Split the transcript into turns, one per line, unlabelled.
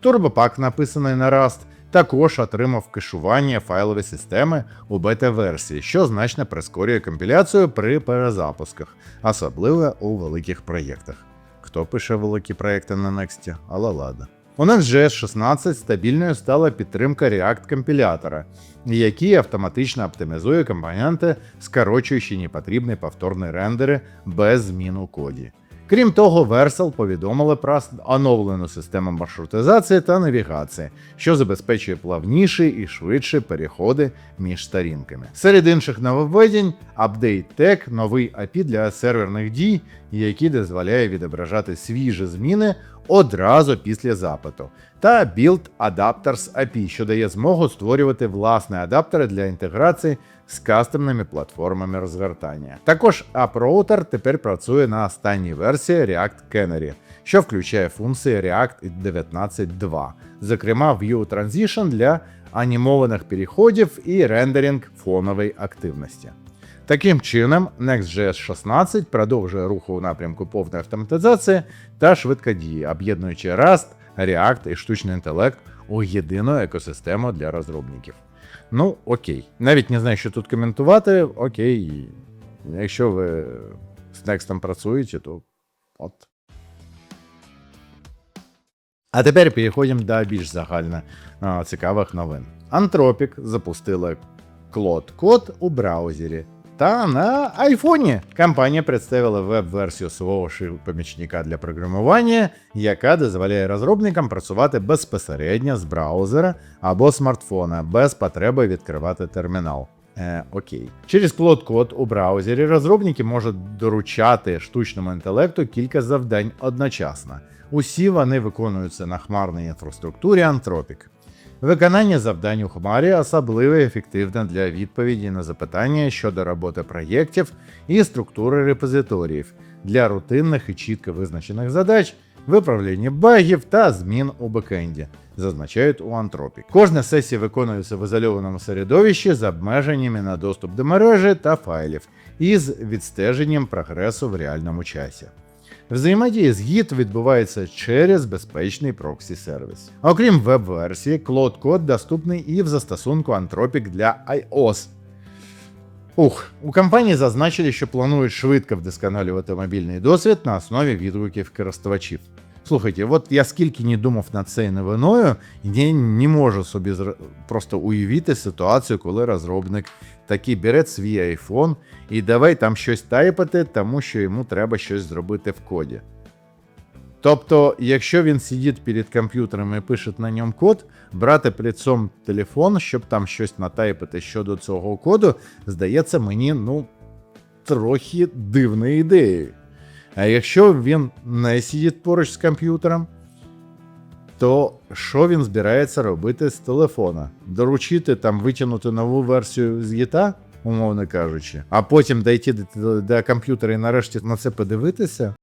Турбопак, написаний на Rust, також отримав кешування файлової системи у бета-версії, що значно прискорює компіляцію при перезапусках, особливо у великих проєктах. Хто пише великі проєкти на Next? Але ладно. У Next.js 16 стабільною стала підтримка React компілятора, який автоматично оптимізує компоненти, скорочуючи непотрібні повторні рендери без змін у коді. Крім того, Vercel повідомили про оновлену систему маршрутизації та навігації, що забезпечує плавніші і швидші переходи між сторінками. Серед інших нововведень Update Tech, – новий API для серверних дій, який дозволяє відображати свіжі зміни одразу після запиту, та Build Adapters API, що дає змогу створювати власні адаптери для інтеграції з кастомними платформами розгортання. Також AppRouter тепер працює на останній версії React Canary, що включає функції React 19.2, зокрема View Transition для анімованих переходів і рендеринг фонової активності. Таким чином, Next.js 16 продовжує руху у напрямку повної автоматизації та швидкодії, об'єднуючи Rust, React і штучний інтелект у єдину екосистему для розробників. Ну, окей. Навіть не знаю, що тут коментувати. Окей. Якщо ви з Next працюєте, то от. А тепер переходимо до більш загально цікавих новин. Anthropic запустила Claude Code у браузері. Та на айфоні компанія представила веб-версію свого помічника для програмування, яка дозволяє розробникам працювати безпосередньо з браузера або смартфона без потреби відкривати термінал. Е, окей. Через Cloud Code у браузері розробники можуть доручати штучному інтелекту кілька завдань одночасно. Усі вони виконуються на хмарній інфраструктурі Anthropic. Виконання завдань у Хмарі особливо ефективне для відповіді на запитання щодо роботи проєктів і структури репозиторіїв для рутинних і чітко визначених задач, виправлення багів та змін у бекенді, зазначають у Anthropic. Кожна сесія виконується в ізольованому середовищі з обмеженнями на доступ до мережі та файлів і з відстеженням прогресу в реальному часі. Взаємодія з Git відбувається через безпечний проксі сервіс. Окрім веб-версії, Cloud Code доступний і в застосунку Anthropic для iOS. Ух, у компанії зазначили, що планують швидко вдосконалювати мобільний досвід на основі відгуків користувачів. Слухайте, от я скільки не думав над цією новиною, я не можу собі просто уявити ситуацію, коли розробник такий бере свій iPhone і давай там щось тайпати, тому що йому треба щось зробити в коді. Тобто, якщо він сидить перед комп'ютером і пише на ньому код, брати при телефон, щоб там щось натайпити щодо цього коду, здається мені, ну, трохи дивною ідеєю. А якщо він не сидить поруч з комп'ютером, то що він збирається робити з телефона? Доручити там витягнути нову версію з гіта, умовно кажучи, а потім дійти до, комп'ютера і нарешті на це подивитися?